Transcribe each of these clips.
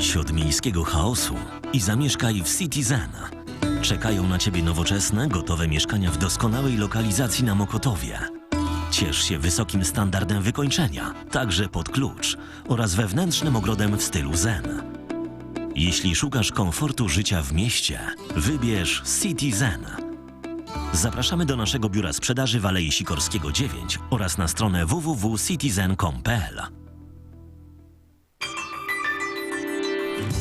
się od miejskiego chaosu i zamieszkaj w Citizen. Czekają na Ciebie nowoczesne, gotowe mieszkania w doskonałej lokalizacji na Mokotowie. Ciesz się wysokim standardem wykończenia, także pod klucz oraz wewnętrznym ogrodem w stylu zen. Jeśli szukasz komfortu życia w mieście, wybierz Citizen. Zapraszamy do naszego biura sprzedaży w Alei Sikorskiego 9 oraz na stronę www.citizen.com.pl.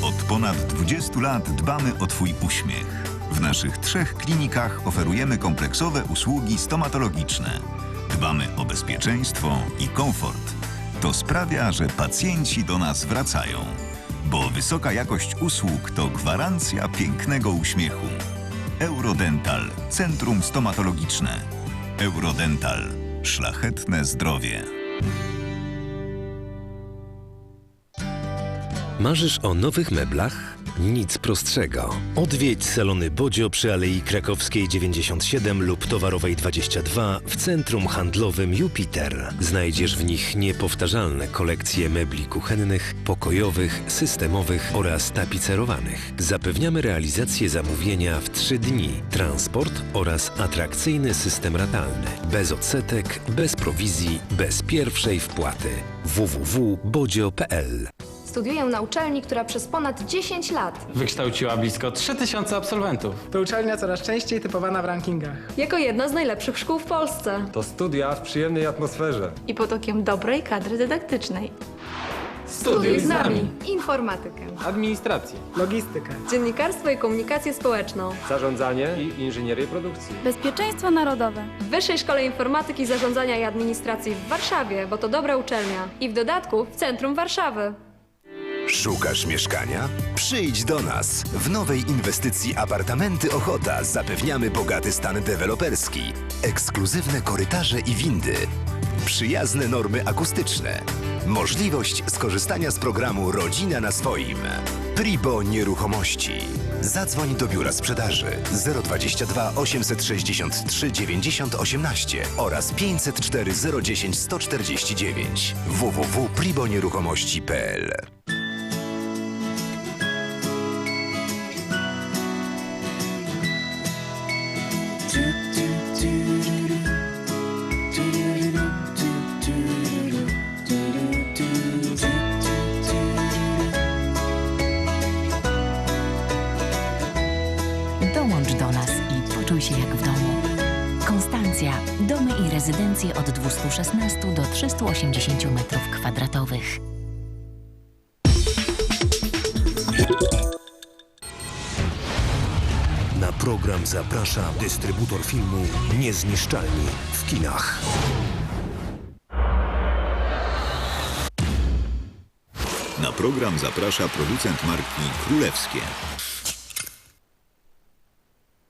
Od ponad 20 lat dbamy o Twój uśmiech. W naszych trzech klinikach oferujemy kompleksowe usługi stomatologiczne. Dbamy o bezpieczeństwo i komfort. To sprawia, że pacjenci do nas wracają. Bo wysoka jakość usług to gwarancja pięknego uśmiechu. Eurodental Centrum Stomatologiczne. Eurodental Szlachetne zdrowie. Marzysz o nowych meblach? Nic prostszego. Odwiedź salony Bodzio przy Alei Krakowskiej 97 lub Towarowej 22 w centrum handlowym Jupiter. Znajdziesz w nich niepowtarzalne kolekcje mebli kuchennych, pokojowych, systemowych oraz tapicerowanych. Zapewniamy realizację zamówienia w 3 dni, transport oraz atrakcyjny system ratalny. Bez odsetek, bez prowizji, bez pierwszej wpłaty. www.bodzio.pl Studiuję na uczelni, która przez ponad 10 lat Wykształciła blisko 3000 absolwentów. To uczelnia coraz częściej typowana w rankingach. jako jedna z najlepszych szkół w Polsce. To studia w przyjemnej atmosferze. i pod okiem dobrej kadry dydaktycznej. Studiuj z nami informatykę, Administrację. Logistykę. dziennikarstwo i komunikację społeczną. Zarządzanie i inżynierię produkcji. Bezpieczeństwo narodowe. W Wyższej Szkole Informatyki, Zarządzania i Administracji w Warszawie, bo to dobra uczelnia. I w dodatku w centrum Warszawy. Szukasz mieszkania? Przyjdź do nas. W nowej inwestycji Apartamenty Ochota zapewniamy bogaty stan deweloperski, ekskluzywne korytarze i windy, przyjazne normy akustyczne, możliwość skorzystania z programu Rodzina na swoim. Pribo Nieruchomości. Zadzwoń do biura sprzedaży 022 863 90 18 oraz 504 010 149 www.pribonieruchomości.pl Dołącz do nas i poczuj się jak w domu. Konstancja. Domy i rezydencje od 216 do 380 m2. Na program zaprasza dystrybutor filmu Niezniszczalni w kinach. Na program zaprasza producent marki Królewskie.